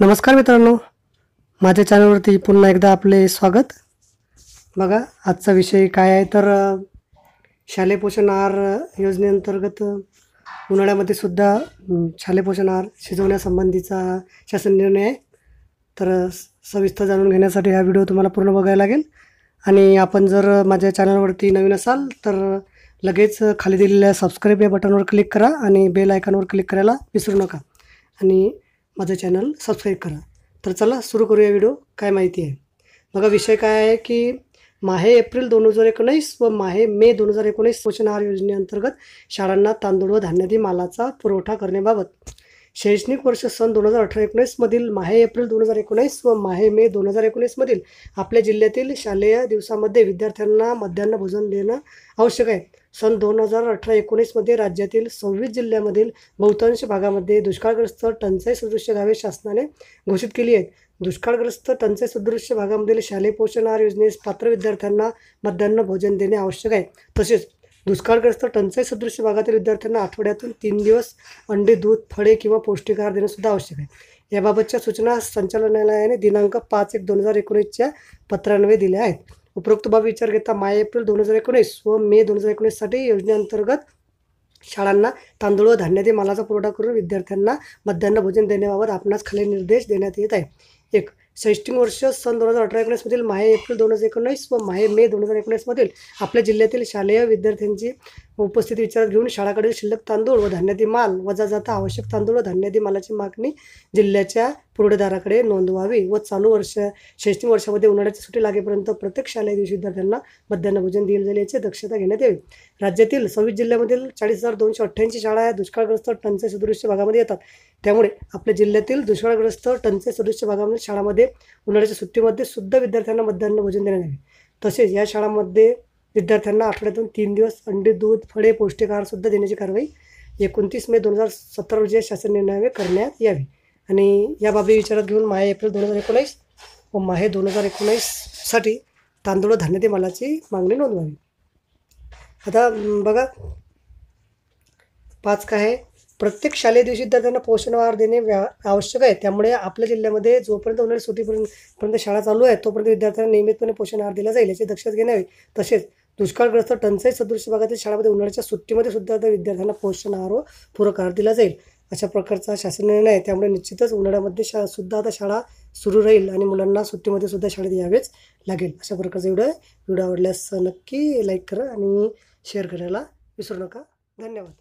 नमस्कार मित्रांनो. माझ्या चॅनलवरती पुन्हा एकदा आपले स्वागत. बघा आजचा विषय काय आहे? तर शालेय पोषण आहार योजनेअंतर्गत उन्हाळ्यामध्ये सुद्धा शालेय पोषण आहार शिजवण्यासंबंधीचा शासन निर्णय आहे. तर सविस्तर जाणून घेण्यासाठी हा व्हिडिओ तुम्हाला पूर्ण बघायला लागेल. आणि आपण जर माझ्या चॅनलवरती नवीन असाल तर लगेच खाली दिलेल्या सबस्क्राईब या बटनवर क्लिक करा आणि बेल आयकॉनवर क्लिक करायला विसरू नका. आणि माझं चॅनल सबस्क्राईब करा. तर चला सुरू करूया व्हिडिओ काय माहिती आहे? बघा विषय काय आहे की माहे एप्रिल दोन हजार एकोणीस व माहे मे दोन हजार एकोणीस पोषण आहार योजनेअंतर्गत शाळांना तांदूळ व धान्यादी मालाचा पुरवठा करण्याबाबत शैक्षणिक वर्ष सन दोन हजार अठरा एकोणीसमधील माहे एप्रिल दोन हजार एकोणीस व माहे मे दोन हजार एकोणीसमधील आपल्या जिल्ह्यातील शालेय दिवसामध्ये विद्यार्थ्यांना मध्यान्ह भोजन देणं आवश्यक आहे. सन दोन हजार अठरा एकोणीसमध्ये राज्यातील सव्वीस जिल्ह्यामधील बहुतांश भागामध्ये दुष्काळग्रस्त टंचाई सदृश्य गावे शासनाने घोषित केली आहेत. दुष्काळग्रस्त टंचाई सदृश्य भागामधील शालेय पोषण आहार योजनेस पात्र विद्यार्थ्यांना मध्यान्ह भोजन देणे आवश्यक आहे. तसेच दुष्काळग्रस्त टंचाई सदृश्य भागातील विद्यार्थ्यांना आठवड्यातून तीन दिवस अंडे दूध फळे किंवा पौष्टिक आहार देणे सुद्धा आवश्यक आहे. याबाबतच्या सूचना संचालनालयाने दिनांक पाच एक दोन हजार एकोणीसच्या पत्रान्वये दिल्या आहेत. उपरोक्त बाब विचार घेता माय एप्रिल दोन हजार एकोणीस व मे दोन हजार एकोणीससाठी योजनेअंतर्गत शाळांना तांदूळ व धान्यादी मालाचा पुरवठा करून विद्यार्थ्यांना मध्यान्ह भोजन देण्याबाबत आपणास खाली निर्देश देण्यात येत आहे. एक शैक्षणिक वर्ष सन दोन हजार अठरा एकोणीसमधील माहे एप्रिल दोन हजार एकोणीस व माहे मे दोन हजार एकोणीसमधील आपल्या जिल्ह्यातील शालेय विद्यार्थ्यांची उपस्थिती विचारात घेऊन शाळाकडील शिल्लक तांदूळ व धान्यादी माल वजा जाता आवश्यक तांदूळ व धान्यादी मालाची मागणी जिल्ह्याच्या पुरवठेदाराकडे नोंदवावी व चालू वर्ष शैक्षणिक वर्षामध्ये उन्हाळ्याची सुट्टी लागेपर्यंत प्रत्येक शालेय दिवशी विद्यार्थ्यांना मध्यान्ह भोजन दिले जाईल याची दक्षता घेण्यात यावी. राज्यातील सव्वीस जिल्ह्यामधील चाळीस हजार दोनशे अठ्ठ्याऐंशी शाळा या दुष्काळग्रस्त टंचाई सदृश्य भागामध्ये येतात. त्यामुळे आपल्या जिल्ह्यातील दुष्काळग्रस्त टंचाई सदृश्य भागामध्ये शाळामध्ये उन्हाळ्याच्या सुट्टीमध्ये सुद्धा विद्यार्थ्यांना मध्यान्ह भोजन देण्यात यावे. तसेच या शाळांमध्ये विद्यार्थ्यांना आठवड्यातून तीन दिवस अंडे दूध फळे पौष्टिक आहारसुद्धा देण्याची कारवाई एकोणतीस मे दोन हजार सतरा रोजी शासन निर्णयावे करण्यात यावी. आणि या बाबी विचारात घेऊन माहे एप्रिल दोन हजार एकोणीस व माहे दोन हजार एकोणीससाठी तांदूळ धान्य ते मालाची मागणी नोंदवावी. आता बघा. पाच काय आहे? प्रत्येक शालेय दिवशी विद्यार्थ्यांना पोषण आहार देणे व्या आवश्यक आहे. त्यामुळे आपल्या जिल्ह्यामध्ये जोपर्यंत उन्हाळी सुट्टीपर्यंत पर्यंत शाळा चालू आहे तोपर्यंत विद्यार्थ्यांना नियमितपणे पोषण आहार दिला जाईल याची दक्षता घेण्यावी. तसेच दुष्काळग्रस्त टंचाई सदृश भागातील शाळामध्ये उन्हाळ्याच्या सुट्टीमध्ये सुद्धा आता विद्यार्थ्यांना पोषण आहार व पूरक आहार दिला जाईल. अशा प्रकारचा शासन निर्णय आहे. त्यामुळे निश्चितच उन्हाळ्यामध्ये शा सुद्धा आता शाळा सुरू राहील आणि मुलांना सुट्टीमध्ये सुद्धा शाळेत यावेच लागेल. अशा प्रकारचा व्हिडिओ आहे. व्हिडिओ आवडल्यास नक्की लाईक करा आणि शेअर करायला विसरू नका. धन्यवाद.